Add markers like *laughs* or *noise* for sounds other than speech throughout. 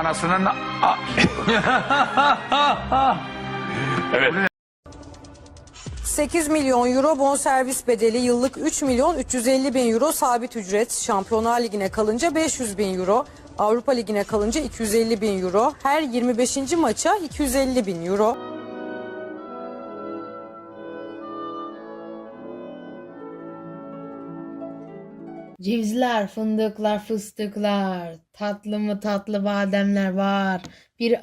anasının... *laughs* evet. 8 milyon euro bonservis bedeli yıllık 3 milyon 350 bin euro sabit ücret. Şampiyonlar Ligi'ne kalınca 500 bin euro. Avrupa Ligi'ne kalınca 250 bin euro. Her 25. maça 250 bin euro. Cevizler, fındıklar, fıstıklar, tatlı mı tatlı bademler var. Bir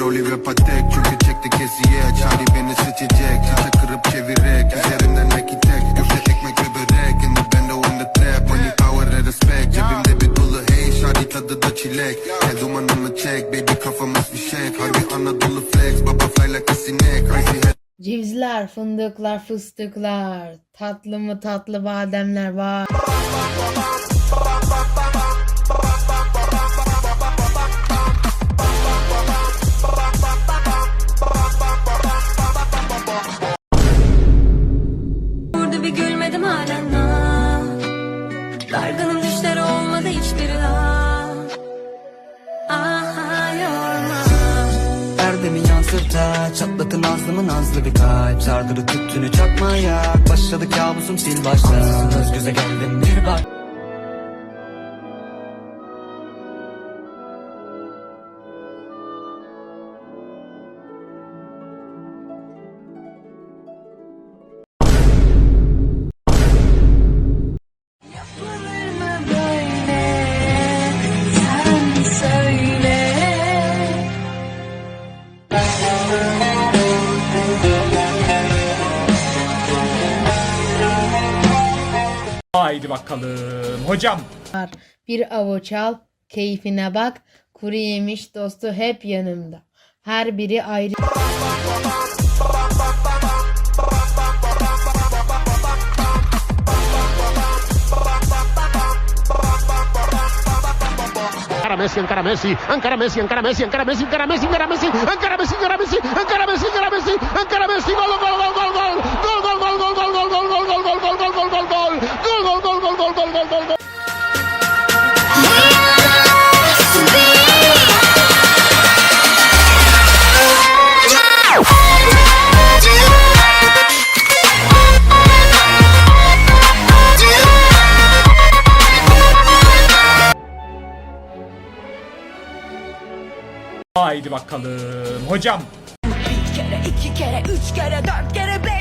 Yeni rolü ve patek. Çünkü çekti kesiye Charlie beni seçecek. Çiçek kırıp çevirek Üzerinden nakit tek Köfte ekmek ve börek. In the bando in the trap Money power and respect. Cebimde bir dolu hey Shadi tadı da çilek. Gel dumanımı çek Baby kafamız bir şek. Harbi Anadolu flex Baba fly like a sinek cevizler, fındıklar, fıstıklar, tatlı mı tatlı bademler var. Bir gülmedim halen ha. Dargınım düşleri olmadı hiçbiri ha. Aha yorma. Erdemi yansırta Çatlatın ağzımı nazlı bir kalp Sardırı tüttünü çakmaya Başladı kabusum sil baştan Göz göze geldim bir bak Haydi bakalım. Hocam. Bir avuç al, keyfine bak. Kuru yemiş dostu hep yanımda. Her biri ayrı. Messi, encara Messi, encara Messi, encara Messi, encara Messi, encara Messi, encara Messi, encara Messi, encara Messi, Messi, Messi, haydi bakalım. Hocam Bir kere, iki kere, üç kere, dört kere, beş.